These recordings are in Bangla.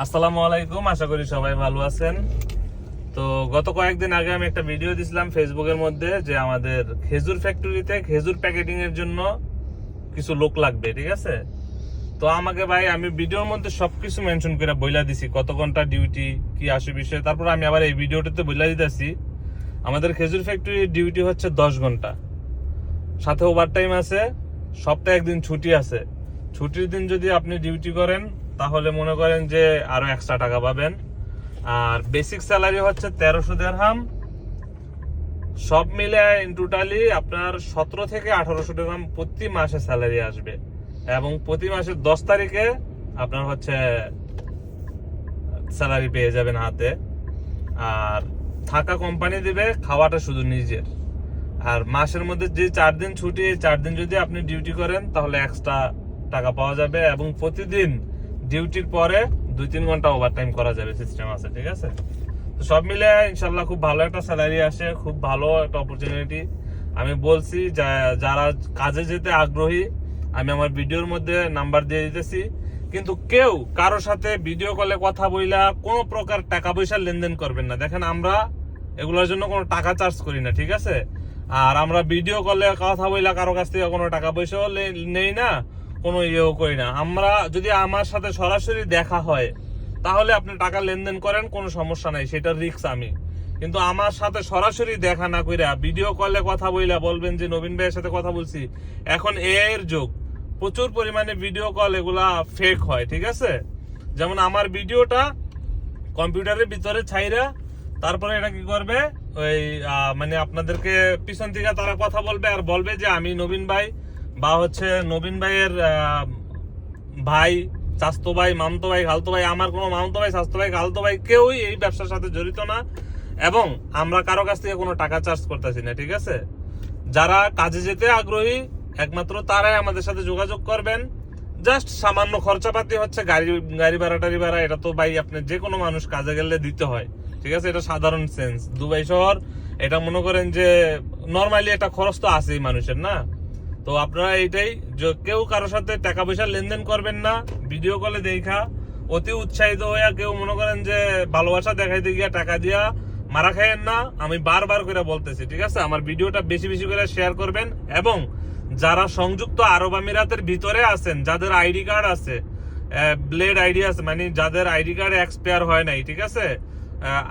আসসালামু আলাইকুম, আশা করি সবাই ভালো আছেন। তো গত কয়েকদিন আগে আমি একটা ভিডিও দিছিলাম ফেসবুকের মধ্যে যে আমাদের খেজুর ফ্যাক্টরিতে খেজুর প্যাকেটিং এর জন্য কিছু লোক লাগবে, ঠিক আছে? তো আমাকে ভাই, আমি ভিডিওর মধ্যে সবকিছু মেনশন করে বইলা দিছি, কত ঘণ্টা ডিউটি কি আসে বিষয় তারপর আমি আবার এই ভিডিওটাতে বইলা দিতেছি, আমাদের খেজুর ফ্যাক্টরির ডিউটি হচ্ছে দশ ঘণ্টা। সাথে ওভার টাইম আছে, সপ্তাহে একদিন ছুটি আছে। ছুটির দিন যদি আপনি ডিউটি করেন তাহলে মনে করেন যে আরও এক্সট্রা টাকা পাবেন। আর বেসিক স্যালারি হচ্ছে তেরোশো দেড়হাম সব মিলে টোটালি আপনার সতেরো থেকে আঠারোশো টাকা প্রতি মাসে স্যালারি আসবে। এবং প্রতি মাসের দশ তারিখে আপনার হচ্ছে স্যালারি পেয়ে যাবেন হাতে। আর থাকা কোম্পানি দিবে, খাওয়াটা শুধু নিজের। আর মাসের মধ্যে যে চার দিন ছুটি চার দিন যদি আপনি ডিউটি করেন, তাহলে এক্সট্রা টাকা পাওয়া যাবে। এবং প্রতিদিন ডিউটির পরে দুই তিন ঘণ্টা ওভার টাইম করা যাবে সিস্টেম আছে, ঠিক আছে? তো সব মিলে ইনশাল্লাহ খুব ভালো একটা স্যালারি আসে, খুব ভালো একটা অপরচুনিটি আমি বলছি যারা কাজে যেতে আগ্রহী, আমি আমার ভিডিওর মধ্যে নাম্বার দিয়ে দিতেছি। কিন্তু কেউ কারও সাথে ভিডিও কলে কথা বইলা কোনো প্রকার টাকা পয়সা লেনদেন করবেন না। দেখেন আমরা এগুলোর জন্য কোনো টাকা চার্জ করি না, ঠিক আছে? আর আমরা ভিডিও কলে কথা বইলা কারও কাছ থেকে কোনো টাকা পয়সাও নেই না। কোনো ইয়েও করি না। আমরা যদি আমার সাথে সরাসরি দেখা হয়, তাহলে আপনি টাকা লেনদেন করেন, কোনো সমস্যা নাই, সেটা রিক্স আমি। কিন্তু আমার সাথে সরাসরি দেখা না কইরা ভিডিও কলে কথা বইলা বলবেন যে, নবীন ভাইয়ের সাথে কথা বলছি, এখন এআই এর যুগ। প্রচুর পরিমাণে ভিডিও কল এগুলা ফেক হয়, ঠিক আছে? যেমন আমার ভিডিওটা কম্পিউটারের ভিতরে ছাইরা, তারপরে এটা কি করবে? ওই মানে আপনাদেরকে পিছন থেকে তারা কথা বলবে আর বলবে যে, আমি নবীন ভাই বা হচ্ছে নবীন ভাইয়ের ভাই চাস্তো ভাই, মামতো ভাই, খালতো ভাই, আমার কোনো মামতো ভাই, স্বাস্থ্য ভাই, খালতো ভাই, কেউই এই ব্যবসার সাথে জড়িত না। এবং আমরা কারও কাছ থেকে কোনো টাকা চার্জ করতেছি না, ঠিক আছে? যারা কাজে যেতে আগ্রহী, একমাত্র তারাই আমাদের সাথে যোগাযোগ করবেন। জাস্ট সামান্য খরচাপাতি হচ্ছে গাড়ি গাড়ি ভাড়া, টাড়ি ভাড়া, এটা তো ভাই আপনি যে কোনো মানুষ কাজে গেলে দিতে হয়, ঠিক আছে? এটা সাধারণ সেন্স দুবাই শহর, এটা মনে করেন যে নর্মালি একটা খরচ তো আছেই মানুষের, না? তো আপনারা এইটাই যে কেউ কারোর সাথে টাকা পয়সা লেনদেন করবেন না ভিডিও কলে দেখা, অতি উৎসাহিত হইয়া কেউ মনে করেন যে ভালোবাসা দেখাইতে গিয়া টাকা দিয়া মারা খাইয়েন না, আমি বারবার করে বলতেছি, ঠিক আছে? আমার ভিডিওটা বেশি বেশি করে শেয়ার করবেন এবং যারা সংযুক্ত আরব আমিরাতের ভিতরে আছেন, যাদের আইডি কার্ড আছে ব্লেড আইডি আছে মানে যাদের আইডি কার্ড এক্সপায়ার হয় নাই, ঠিক আছে?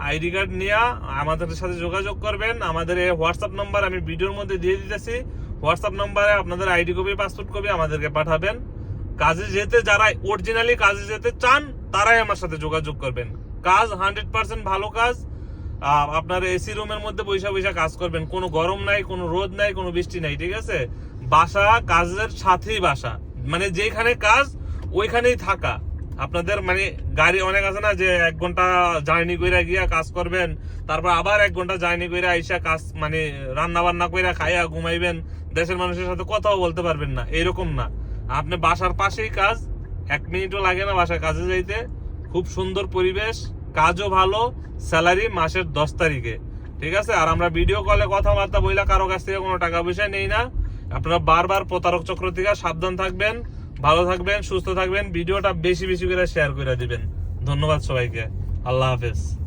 আইডি কার্ড নিয়ে আমাদের সাথে যোগাযোগ করবেন, আমাদের এই হোয়াটসঅ্যাপ নাম্বার আমি ভিডিওর মধ্যে দিয়ে দিতেছি। হোয়াটসঅ্যাপ নাম্বারে আপনাদের আইডি কপি, পাসপোর্ট কপি আমাদেরকে পাঠাবেন। কাজে যেতে যারা অরিজিনালি কাজে যেতে চান, তারাই আমার সাথে যোগাযোগ করবেন। কাজ হান্ড্রেড পার্সেন্ট ভালো কাজ। আপনার এসি রুমের মধ্যে বৈশা বৈশা কাজ করবেন। কোনো গরম নাই, কোনো রোদ নাই, কোনো বৃষ্টি নাই, ঠিক আছে? বাসা কাজের সাথেই বাসা। মানে যেখানে কাজ, ওইখানেই থাকা। আপনাদের মানে গাড়ি অনেক আছে না, যে এক ঘণ্টা জার্নি কইরা গিয়া কাজ করবেন, তারপর আবার এক ঘণ্টা জার্নি কইরা আইসা কাজ মানে রান্না বান্না কইরা খাইয়া ঘুমাইবেন দেশের মানুষের সাথে কথাও বলতে পারবেন না, এরকম না। আপনি বাসার পাশেই কাজ, এক মিনিটও লাগে না বাসায় কাজে যাইতে। খুব সুন্দর পরিবেশ, কাজও ভালো, স্যালারি মাসের দশ তারিখে। ঠিক আছে? আর আমরা ভিডিও কলে কথাবার্তা বইলা কারও কাছ থেকে কোনো টাকা পয়সা নেই না। আপনারা বারবার প্রতারক চক্র থেকে সাবধান থাকবেন, ভালো থাকবেন, সুস্থ থাকবেন। ভিডিওটা বেশি বেশি করে শেয়ার করে দিবেন। ধন্যবাদ সবাইকে। আল্লাহ হাফেজ।